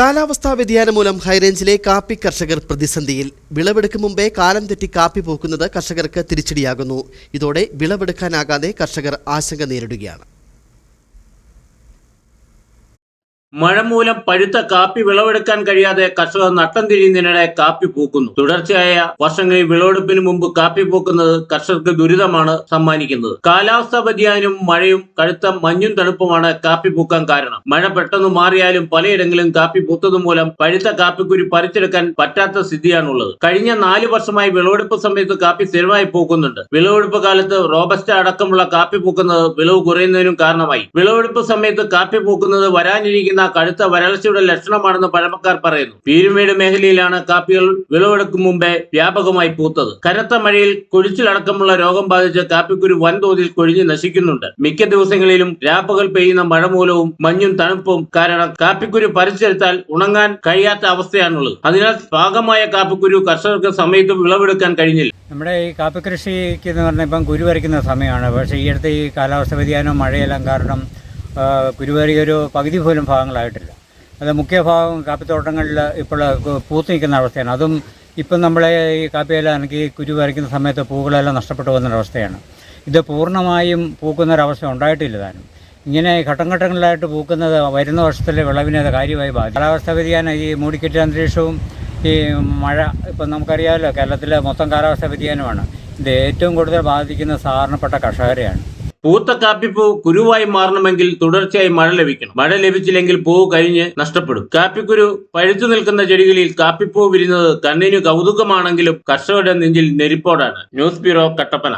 കാലാവസ്ഥാ വ്യതിയാനം മൂലം ഹൈറേഞ്ചിലെ കാപ്പി കർഷകർ പ്രതിസന്ധിയിൽ. വിളവെടുക്കും മുമ്പേ കാലം തെറ്റി കാപ്പി പോക്കുന്നത് കർഷകർക്ക് തിരിച്ചടിയാകുന്നു. ഇതോടെ വിളവെടുക്കാനാകാതെ കർഷകർ ആശങ്ക നേരിടുകയാണ്. മഴ മൂലം പഴുത്ത കാപ്പി വിളവെടുക്കാൻ കഴിയാതെ കർഷകർ നട്ടം തിരിയുന്നതിനിടെ കാപ്പി പൂക്കുന്നു. തുടർച്ചയായ വർഷങ്ങളിൽ വിളവെടുപ്പിന് മുമ്പ് കാപ്പി പൂക്കുന്നത് കർഷകർക്ക് ദുരിതമാണ് സമ്മാനിക്കുന്നത്. കാലാവസ്ഥാ വ്യതിയാനവും മഴയും കടുത്ത മഞ്ഞും തണുപ്പുമാണ് കാപ്പി പൂക്കാൻ കാരണം. മഴ പെട്ടെന്ന് മാറിയാലും പലയിടങ്ങളിലും കാപ്പി പൂത്തതുമൂലം പഴുത്ത കാപ്പിക്കുരു പറിച്ചെടുക്കാൻ പറ്റാത്ത സ്ഥിതിയാണുള്ളത്. കഴിഞ്ഞ നാല് വർഷമായി വിളവെടുപ്പ് സമയത്ത് കാപ്പി സ്ഥിരമായി പൂക്കുന്നുണ്ട്. വിളവെടുപ്പ് കാലത്ത് റോബസ്റ്റ അടക്കമുള്ള കാപ്പി പൂക്കുന്നത് വിളവ് കുറയുന്നതിനും കാരണമായി. വിളവെടുപ്പ് സമയത്ത് കാപ്പി പൂക്കുന്നത് വരാനിരിക്കുന്ന കടുത്ത വരൾച്ചയുടെ ലക്ഷണമാണെന്ന് പഴമക്കാർ പറയുന്നു. പീരുമേട് മേഖലയിലാണ് കാപ്പികൾ വിളവെടുക്കും മുമ്പേ വ്യാപകമായി പൂത്തത്. കനത്ത മഴയിൽ കൊഴിച്ചിലടക്കമുള്ള രോഗം ബാധിച്ച് കാപ്പിക്കുരു വൻതോതിൽ കൊഴിഞ്ഞ് നശിക്കുന്നുണ്ട്. മിക്ക ദിവസങ്ങളിലും രാപ്പകൽ പെയ്യുന്ന മഴ മൂലവും മഞ്ഞും തണുപ്പും കാരണം കാപ്പിക്കുരു പരിച്ചെടുത്താൽ ഉണങ്ങാൻ കഴിയാത്ത അവസ്ഥയാണുള്ളത്. അതിനാൽ പാകമായ കാപ്പിക്കുരു കർഷകർക്ക് സമയത്ത് വിളവെടുക്കാൻ കഴിഞ്ഞില്ല. നമ്മുടെ ഈ കാപ്പി കൃഷിക്ക് എന്ന് പറഞ്ഞാൽ ഇപ്പം കുരു വരയ്ക്കുന്ന സമയമാണ്. പക്ഷേ ഈ അടുത്ത് ഈ കാലാവസ്ഥ വ്യതിയാനവും മഴയെല്ലാം കാരണം ആ, കുരു പറിയ ഒരു പകുതി പോലും ഭാഗങ്ങളായിട്ടില്ല. അത് മുഖ്യ ഭാഗം കാപ്പിത്തോട്ടങ്ങളിൽ ഇപ്പോൾ പൂത്ത് നിൽക്കുന്ന അവസ്ഥയാണ്. അതും ഇപ്പം നമ്മളെ ഈ കാപ്പിയെല്ലാം എനിക്ക് കുരു വരയ്ക്കുന്ന സമയത്ത് പൂക്കളെല്ലാം നഷ്ടപ്പെട്ടു വന്നൊരവസ്ഥയാണ് ഇത് പൂർണമായും പൂക്കുന്നൊരവസ്ഥ ഉണ്ടായിട്ടില്ല താനും. ഇങ്ങനെ ഘട്ടം ഘട്ടങ്ങളിലായിട്ട് പൂക്കുന്നത് വരുന്ന വർഷത്തിലെ വിളവിനെ അത് കാര്യമായി ബാധിക്കും. കാലാവസ്ഥ വ്യതിയാനം ഈ മൂടിക്കെട്ടിയ അന്തരീക്ഷവും ഈ മഴ ഇപ്പം നമുക്കറിയാമല്ലോ കേരളത്തിലെ മൊത്തം കാലാവസ്ഥ വ്യതിയാനമാണ്. ഇത് ഏറ്റവും കൂടുതൽ ബാധിക്കുന്ന സാധാരണപ്പെട്ട കർഷകരെയാണ്. പൂത്ത കാപ്പിപ്പൂ കുരുവായി മാറണമെങ്കിൽ തുടർച്ചയായി മഴ ലഭിക്കണം. മഴ ലഭിച്ചില്ലെങ്കിൽ പൂവ് കഴിഞ്ഞ് നഷ്ടപ്പെടും. കാപ്പിക്കുരു പഴുത്തു നിൽക്കുന്ന ചെടികളിൽ കാപ്പിപ്പൂ വിരിഞ്ഞത് കണ്ണിന് കൗതുകമാണെങ്കിലും കർഷകരുടെ നെഞ്ചിൽ നെരിപ്പോടാണ്. News bureau Kattappana.